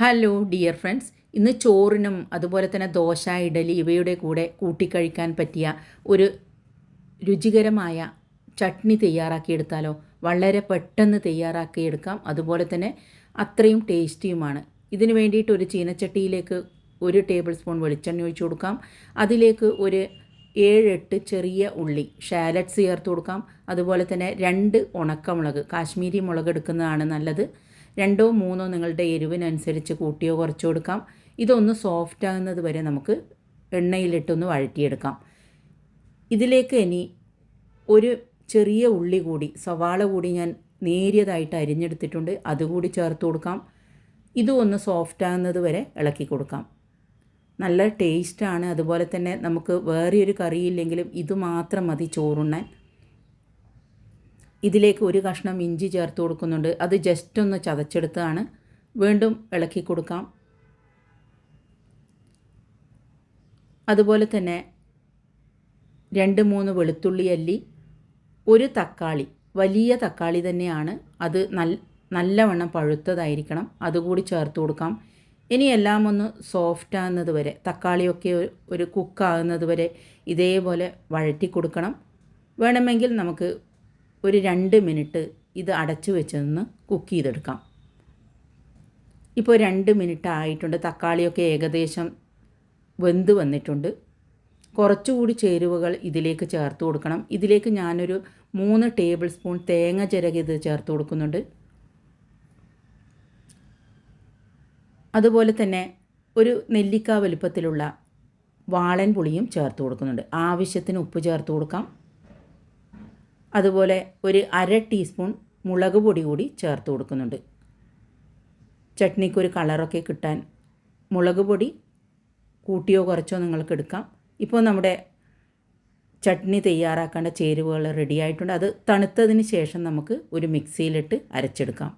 Hello dear friends ഇന്ന് ചോറിനും അതുപോലെ തന്നെ ദോശ ഇഡലി ഇവയുടെ കൂടെ കൂട്ടിക്കഴിക്കാൻ പറ്റിയ ഒരു രുചികരമായ ചട്നി തയ്യാറാക്കിയെടുത്താലോ? വളരെ പെട്ടെന്ന് തയ്യാറാക്കിയെടുക്കാം. അതുപോലെ തന്നെ അത്രയും ടേസ്റ്റിയുമാണ്. ഇതിന് വേണ്ടിയിട്ട് ഒരു ചീനച്ചട്ടിയിലേക്ക് ഒരു ടേബിൾ സ്പൂൺ വെളിച്ചെണ്ണ ഒഴിച്ചു കൊടുക്കാം. അതിലേക്ക് ഒരു ഏഴെട്ട് ചെറിയ ഉള്ളി ഷാലറ്റ്സ് ചേർത്ത് കൊടുക്കാം. അതുപോലെ തന്നെ രണ്ട് ഉണക്കമുളക് കാശ്മീരി മുളക് എടുക്കുന്നതാണ് നല്ലത്. രണ്ടോ മൂന്നോ നിങ്ങളുടെ എരിവിനനുസരിച്ച് കൂട്ടിയോ കുറച്ചോ കൊടുക്കാം ഇതൊന്ന് സോഫ്റ്റ് ആകുന്നത് വരെ നമുക്ക് എണ്ണയിലിട്ടൊന്ന് വഴറ്റിയെടുക്കാം. ഇതിലേക്ക് ഇനി ഒരു ചെറിയ ഉള്ളി കൂടി സവാള കൂടി ഞാൻ നേരിയതായിട്ട് അരിഞ്ഞെടുത്തിട്ടുണ്ട്. അതുകൂടി ചേർത്ത് കൊടുക്കാം. ഇതും ഒന്ന് സോഫ്റ്റ് ആകുന്നത് വരെ ഇളക്കി കൊടുക്കാം. നല്ല ടേസ്റ്റാണ് അതുപോലെ തന്നെ നമുക്ക് വേറെ ഒരു കറിയില്ലെങ്കിലും ഇത് മാത്രം മതി ചോറുണ്ണാൻ. ഇതിലേക്ക് ഒരു കഷ്ണം ഇഞ്ചി ചേർത്ത് കൊടുക്കുന്നുണ്ട്. അത് ജസ്റ്റ് ഒന്ന് ചതച്ചെടുത്താണ് വീണ്ടും ഇളക്കി കൊടുക്കാം. അതുപോലെ തന്നെ രണ്ട് മൂന്ന് വെളുത്തുള്ളി അല്ലി ഒരു തക്കാളി വലിയ തക്കാളി തന്നെയാണ്. അത് നല്ല നല്ലവണ്ണം പഴുത്തതായിരിക്കണം. അതുകൂടി ചേർത്ത് കൊടുക്കാം. ഇനി എല്ലാം ഒന്ന് സോഫ്റ്റ് ആകുന്നത് വരെ തക്കാളിയൊക്കെ ഒരു കുക്കാകുന്നത് വരെ ഇതേപോലെ വഴറ്റി കൊടുക്കണം. വേണമെങ്കിൽ നമുക്ക് ഒരു രണ്ട് മിനിറ്റ് ഇത് അടച്ചു വെച്ചൊന്ന് കുക്ക് ചെയ്തെടുക്കാം. ഇപ്പോൾ രണ്ട് മിനിറ്റ് ആയിട്ടുണ്ട്. തക്കാളിയൊക്കെ ഏകദേശം വെന്ത് വന്നിട്ടുണ്ട്. കുറച്ചുകൂടി ചേരുവകൾ ഇതിലേക്ക് ചേർത്ത് കൊടുക്കണം. ഇതിലേക്ക് ഞാനൊരു മൂന്ന് ടേബിൾ സ്പൂൺ തേങ്ങ ചിരകിയത് ചേർത്ത് കൊടുക്കുന്നുണ്ട്. അതുപോലെ തന്നെ ഒരു നെല്ലിക്ക വലുപ്പത്തിലുള്ള വാളൻ പുളിയും ചേർത്ത് കൊടുക്കുന്നുണ്ട്. ആവശ്യത്തിന് ഉപ്പ് ചേർത്ത് കൊടുക്കാം. അതുപോലെ ഒരു അര ടീസ്പൂൺ മുളക് പൊടി കൂടി ചേർത്ത് കൊടുക്കുന്നുണ്ട്. ചട്നിക്കൊരു കളറൊക്കെ കിട്ടാൻ മുളക് പൊടി കൂട്ടിയോ കുറച്ചോ നിങ്ങൾക്ക് എടുക്കാം. ഇപ്പോൾ നമ്മുടെ ചട്നി തയ്യാറാക്കേണ്ട ചേരുവകൾ റെഡി ആയിട്ടുണ്ട്. അത് തണുത്തതിന് ശേഷം നമുക്ക് ഒരു മിക്സിയിലിട്ട് അരച്ചെടുക്കാം.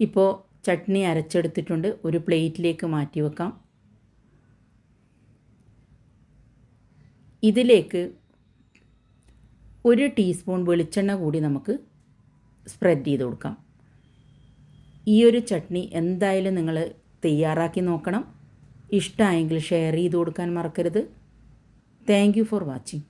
ഇപ്പോൾ ചട്നി അരച്ചെടുത്തിട്ടുണ്ട്. ഒരു പ്ലേറ്റിലേക്ക് മാറ്റി വെക്കാം. ഇതിലേക്ക് ഒരു ടീസ്പൂൺ വെളിച്ചെണ്ണ കൂടി നമുക്ക് സ്പ്രെഡ് ചെയ്ത് കൊടുക്കാം. ഈ ഒരു ചട്നി എന്തായാലും നിങ്ങൾ തയ്യാറാക്കി നോക്കണം. ഇഷ്ടമായെങ്കിൽ ഷെയർ ചെയ്ത് കൊടുക്കാൻ മറക്കരുത്. Thank for watching